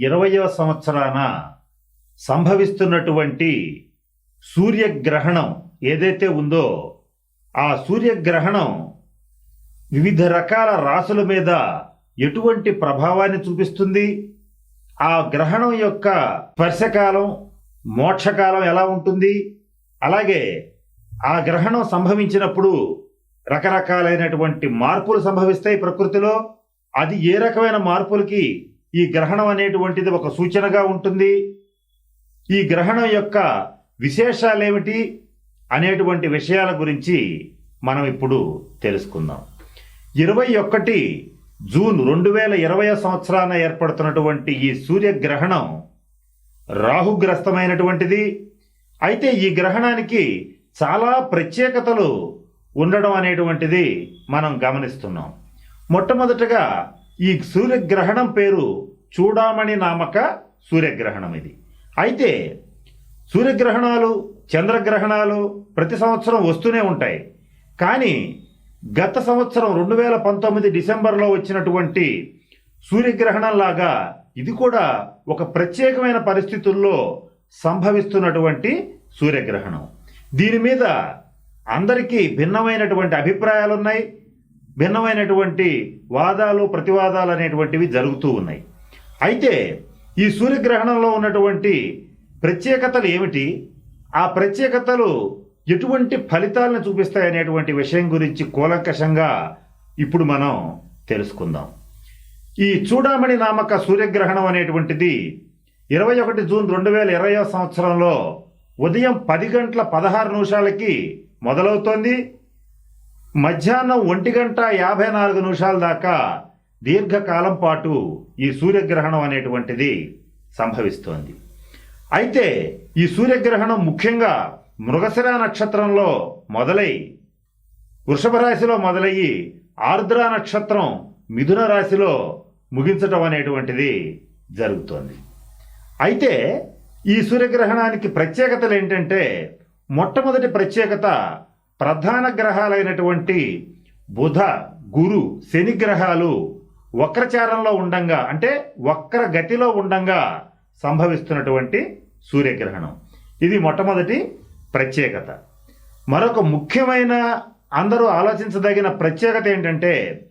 ఇరవయవ సంవత్సరాన సంభవిస్తున్నటువంటి సూర్యగ్రహణం ఏదైతే ఉందో ఆ సూర్యగ్రహణం వివిధ రకాల రాసుల మీద ఎటువంటి ప్రభావాన్ని చూపిస్తుంది? ఆ గ్రహణం యొక్క స్పర్శకాలం మోక్షకాలం ఎలా ఉంటుంది? అలాగే ఆ గ్రహణం సంభవించినప్పుడు రకరకాలైనటువంటి మార్పులు సంభవిస్తాయి ప్రకృతిలో. అది ఏ రకమైన మార్పులకి ఈ గ్రహణం అనేటువంటిది ఒక సూచనగా ఉంటుంది. ఈ గ్రహణం యొక్క విశేషాలేమిటి అనేటువంటి విషయాల గురించి మనం ఇప్పుడు తెలుసుకుందాం. ఇరవై ఒకటి జూన్ రెండు వేల ఇరవై సంవత్సరాన ఏర్పడుతున్నటువంటి ఈ సూర్యగ్రహణం రాహుగ్రస్తమైనటువంటిది. అయితే ఈ గ్రహణానికి చాలా ప్రత్యేకతలు ఉండడం అనేటువంటిది మనం గమనిస్తున్నాం. మొట్టమొదటగా ఈ సూర్యగ్రహణం పేరు చూడామణి నామక సూర్యగ్రహణం ఇది. అయితే సూర్యగ్రహణాలు చంద్రగ్రహణాలు ప్రతి సంవత్సరం వస్తూనే ఉంటాయి. కానీ గత సంవత్సరం రెండు వేల పంతొమ్మిది డిసెంబర్లో వచ్చినటువంటి సూర్యగ్రహణంలాగా ఇది కూడా ఒక ప్రత్యేకమైన పరిస్థితుల్లో సంభవిస్తున్నటువంటి సూర్యగ్రహణం. దీని మీద అందరికీ భిన్నమైనటువంటి అభిప్రాయాలు ఉన్నాయి భిన్నమైనటువంటి వాదాలు ప్రతివాదాలు అనేటువంటివి జరుగుతూ ఉన్నాయి. అయితే ఈ సూర్యగ్రహణంలో ఉన్నటువంటి ప్రత్యేకతలు ఏమిటి? ఆ ప్రత్యేకతలు ఎటువంటి ఫలితాలను చూపిస్తాయనేటువంటి విషయం గురించి కూలంకషంగా ఇప్పుడు మనం తెలుసుకుందాం. ఈ చూడామణి నామక సూర్యగ్రహణం అనేటువంటిది ఇరవై ఒకటి జూన్ రెండు వేల ఇరవై సంవత్సరంలో ఉదయం పది గంటల పదహారు నిమిషాలకి మొదలవుతోంది. మధ్యాహ్నం ఒంటి గంట యాభై నాలుగు నిమిషాల దాకా దీర్ఘకాలం పాటు ఈ సూర్యగ్రహణం అనేటువంటిది సంభవిస్తోంది. అయితే ఈ సూర్యగ్రహణం ముఖ్యంగా మృగశిర నక్షత్రంలో మొదలై వృషభ రాశిలో మొదలయ్యి ఆర్ద్ర నక్షత్రం మిథున రాశిలో ముగించటం అనేటువంటిది జరుగుతోంది. అయితే ఈ సూర్యగ్రహణానికి ప్రత్యేకతలు ఏంటంటే మొట్టమొదటి ప్రత్యేకత ప్రధాన గ్రహాలైనటువంటి బుధ గురు శని గ్రహాలు వక్రచారంలో ఉండంగా అంటే వక్ర గతిలో ఉండంగా సంభవిస్తున్నటువంటి సూర్యగ్రహణం. ఇది మొట్టమొదటి ప్రత్యేకత. మరొక ముఖ్యమైన అందరూ ఆలోచించదగిన ప్రత్యేకత ఏంటంటే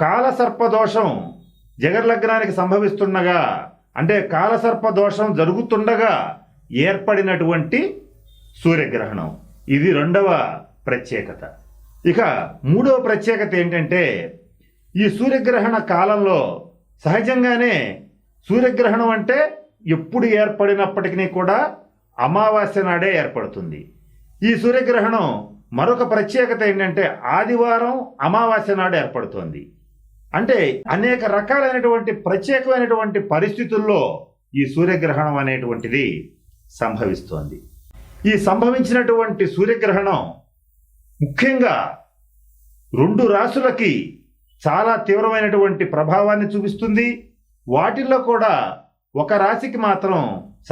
కాలసర్ప దోషం జగర్లగ్నానికి సంభవిస్తుండగా అంటే కాలసర్ప దోషం జరుగుతుండగా ఏర్పడినటువంటి సూర్యగ్రహణం. ఇది రెండవ ప్రత్యేకత. ఇక మూడవ ప్రత్యేకత ఏంటంటే ఈ సూర్యగ్రహణ కాలంలో సహజంగానే సూర్యగ్రహణం అంటే ఎప్పుడు ఏర్పడినప్పటికీ కూడా అమావాస్య నాడే ఏర్పడుతుంది. ఈ సూర్యగ్రహణం మరొక ప్రత్యేకత ఏంటంటే ఆదివారం అమావాస్య నాడు ఏర్పడుతోంది. అంటే అనేక రకాలైనటువంటి ప్రత్యేకమైనటువంటి పరిస్థితుల్లో ఈ సూర్యగ్రహణం అనేటువంటిది సంభవిస్తోంది. ఈ సంభవించినటువంటి సూర్యగ్రహణం ముఖ్యంగా రెండు రాసులకి చాలా తీవ్రమైనటువంటి ప్రభావాన్ని చూపిస్తుంది. వాటిల్లో కూడా ఒక రాశికి మాత్రం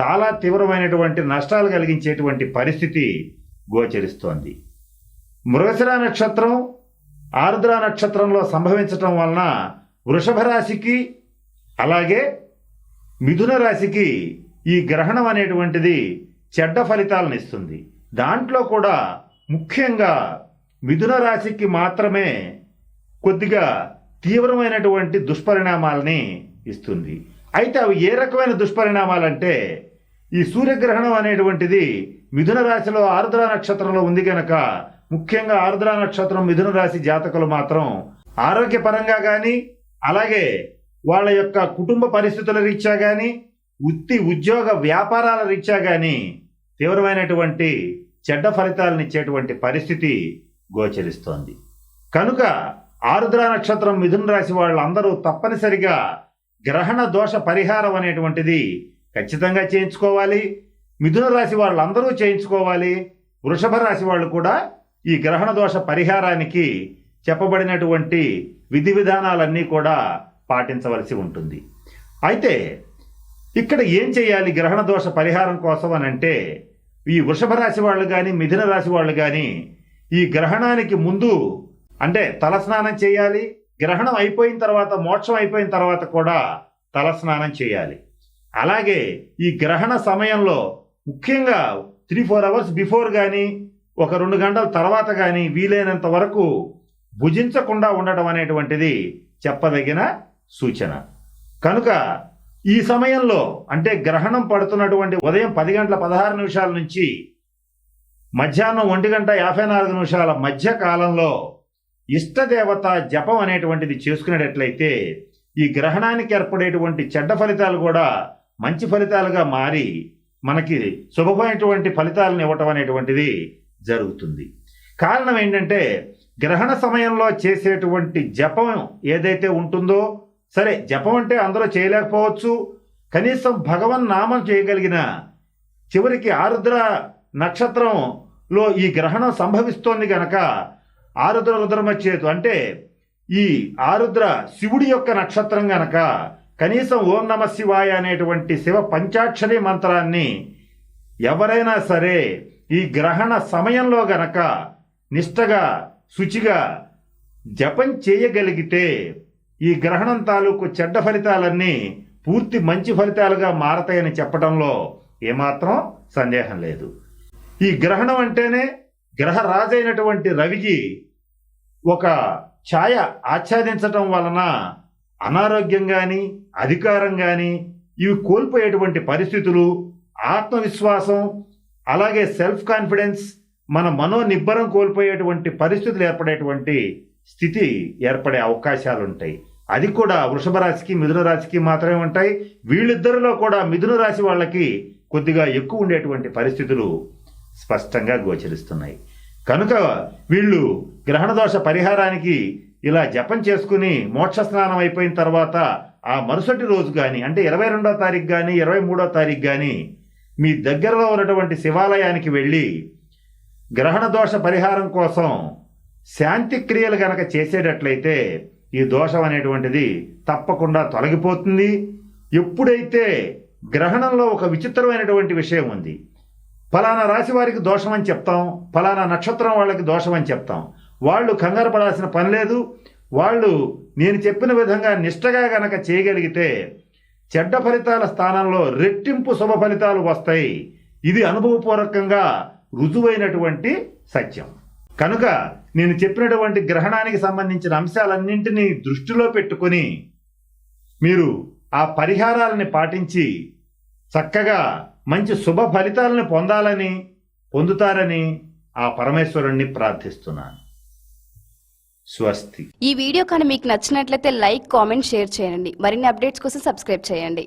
చాలా తీవ్రమైనటువంటి నష్టాలు కలిగించేటువంటి పరిస్థితి గోచరిస్తోంది. మృగశిర నక్షత్రం ఆర్ద్ర నక్షత్రంలో సంభవించటం వలన వృషభ రాశికి అలాగే మిథున రాశికి ఈ గ్రహణం అనేటువంటిది చెడ్డ ఫలితాలను ఇస్తుంది. దాంట్లో కూడా ముఖ్యంగా మిథున రాశికి మాత్రమే కొద్దిగా తీవ్రమైనటువంటి దుష్పరిణామాలని ఇస్తుంది. అయితే అవి ఏ రకమైన దుష్పరిణామాలంటే ఈ సూర్యగ్రహణం అనేటువంటిది మిథున రాశిలో ఆర్ద్ర నక్షత్రంలో ఉంది కనుక ముఖ్యంగా ఆర్ద్ర నక్షత్రం మిథున రాశి జాతకులు మాత్రం ఆరోగ్యపరంగా కానీ అలాగే వాళ్ళ యొక్క కుటుంబ పరిస్థితుల రీత్యా కానీ వృత్తి ఉద్యోగ వ్యాపారాల రీత్యా కానీ తీవ్రమైనటువంటి చెడ్డ ఫలితాలనిచ్చేటువంటి పరిస్థితి గోచరిస్తోంది. కనుక ఆరుద్ర నక్షత్రం మిథున రాశి వాళ్ళందరూ తప్పనిసరిగా గ్రహణ దోష పరిహారం అనేటువంటిది ఖచ్చితంగా చేయించుకోవాలి. మిథున రాశి వాళ్ళందరూ చేయించుకోవాలి. వృషభ రాశి వాళ్ళు కూడా ఈ గ్రహణ దోష పరిహారానికి చెప్పబడినటువంటి విధి విధానాలన్నీ కూడా పాటించవలసి ఉంటుంది. అయితే ఇక్కడ ఏం చేయాలి గ్రహణ దోష పరిహారం కోసం అని అంటే ఈ వృషభ రాశి వాళ్ళు కానీ మిథున రాశి వాళ్ళు కానీ ఈ గ్రహణానికి ముందు అంటే తలస్నానం చేయాలి. గ్రహణం అయిపోయిన తర్వాత మోక్షం అయిపోయిన తర్వాత కూడా తలస్నానం చేయాలి. అలాగే ఈ గ్రహణ సమయంలో ముఖ్యంగా త్రీ ఫోర్ అవర్స్ బిఫోర్ కానీ ఒక రెండు గంటల తర్వాత కానీ వీలైనంత వరకు భుజించకుండా ఉండటం అనేటువంటిది చెప్పదగిన సూచన. కనుక ఈ సమయంలో అంటే గ్రహణం పడుతున్నటువంటి ఉదయం పది గంటల పదహారు నిమిషాల నుంచి మధ్యాహ్నం ఒంటి గంట యాభై నాలుగు నిమిషాల మధ్య కాలంలో ఇష్టదేవత జపం అనేటువంటిది చేసుకునేటట్లయితే ఈ గ్రహణానికి ఏర్పడేటువంటి చెడ్డ ఫలితాలు కూడా మంచి ఫలితాలుగా మారి మనకి శుభమైనటువంటి ఫలితాలను ఇవ్వటం అనేటువంటిది జరుగుతుంది. కారణం ఏంటంటే గ్రహణ సమయంలో చేసేటువంటి జపం ఏదైతే ఉంటుందో సరే జపం అంటే అందరూ చేయలేకపోవచ్చు. కనీసం భగవన్ నామం చేయగలిగిన చివరికి ఆరుద్ర నక్షత్రంలో ఈ గ్రహణం సంభవిస్తోంది గనక ఆరుద్ర రుద్రమచ్చేతు అంటే ఈ ఆరుద్ర శివుడి యొక్క నక్షత్రం గనక కనీసం ఓం నమ శివాయ అనేటువంటి శివ పంచాక్షరి మంత్రాన్ని ఎవరైనా సరే ఈ గ్రహణ సమయంలో గనక నిష్టగా శుచిగా జపం చేయగలిగితే ఈ గ్రహణం తాలూకు చెడ్డ ఫలితాలన్నీ పూర్తి మంచి ఫలితాలుగా మారతాయని చెప్పడంలో ఏమాత్రం సందేహం లేదు. ఈ గ్రహణం అంటేనే గ్రహ రాజైనటువంటి రవికి ఒక ఛాయ ఆచ్ఛాదించటం వలన అనారోగ్యం కానీ అధికారం కానీ ఇవి కోల్పోయేటువంటి పరిస్థితులు ఆత్మవిశ్వాసం అలాగే సెల్ఫ్ కాన్ఫిడెన్స్ మన మనోనిబ్బరం కోల్పోయేటువంటి పరిస్థితులు ఏర్పడేటువంటి స్థితి ఏర్పడే అవకాశాలుంటాయి. అది కూడా వృషభ రాశికి మిథున రాశికి మాత్రమే ఉంటాయి. వీళ్ళిద్దరిలో కూడా మిథున రాశి వాళ్ళకి కొద్దిగా ఎక్కువ ఉండేటువంటి పరిస్థితులు స్పష్టంగా గోచరిస్తున్నాయి. కనుక వీళ్ళు గ్రహణ దోష పరిహారానికి ఇలా జపం చేసుకుని మోక్ష స్నానం అయిపోయిన తర్వాత ఆ మరుసటి రోజు కానీ అంటే ఇరవై రెండో తారీఖు కానీ ఇరవై మూడో తారీఖు కానీ మీ దగ్గరలో ఉన్నటువంటి శివాలయానికి వెళ్ళి గ్రహణ దోష పరిహారం కోసం శాంతి క్రియలు గనక చేసేటట్లయితే ఈ దోషం అనేటువంటిది తప్పకుండా తొలగిపోతుంది. ఎప్పుడైతే గ్రహణంలో ఒక విచిత్రమైనటువంటి విషయం ఉంది ఫలానా రాశి వారికి దోషం అని చెప్తాం ఫలానా నక్షత్రం వాళ్ళకి దోషం అని చెప్తాం. వాళ్ళు కంగారు పడాల్సిన పని లేదు. వాళ్ళు నేను చెప్పిన విధంగా నిష్టగా గనక చేయగలిగితే చెడ్డ ఫలితాల స్థానంలో రెట్టింపు శుభ ఫలితాలు వస్తాయి. ఇది అనుభవపూర్వకంగా రుజువైనటువంటి సత్యం. కనుక నేను చెప్పినటువంటి గ్రహణానికి సంబంధించిన అంశాలన్నింటినీ దృష్టిలో పెట్టుకొని మీరు ఆ పరిహారాలని పాటించి చక్కగా మంచి శుభ ఫలితాలను పొందాలని పొందుతారని ఆ పరమేశ్వరుణ్ణి ప్రార్థిస్తున్నాను. స్వస్తి. ఈ వీడియో కానీ మీకు నచ్చినట్లయితే లైక్ కామెంట్ షేర్ చేయండి. మరిన్ని అప్డేట్స్ కోసం సబ్స్క్రైబ్ చేయండి.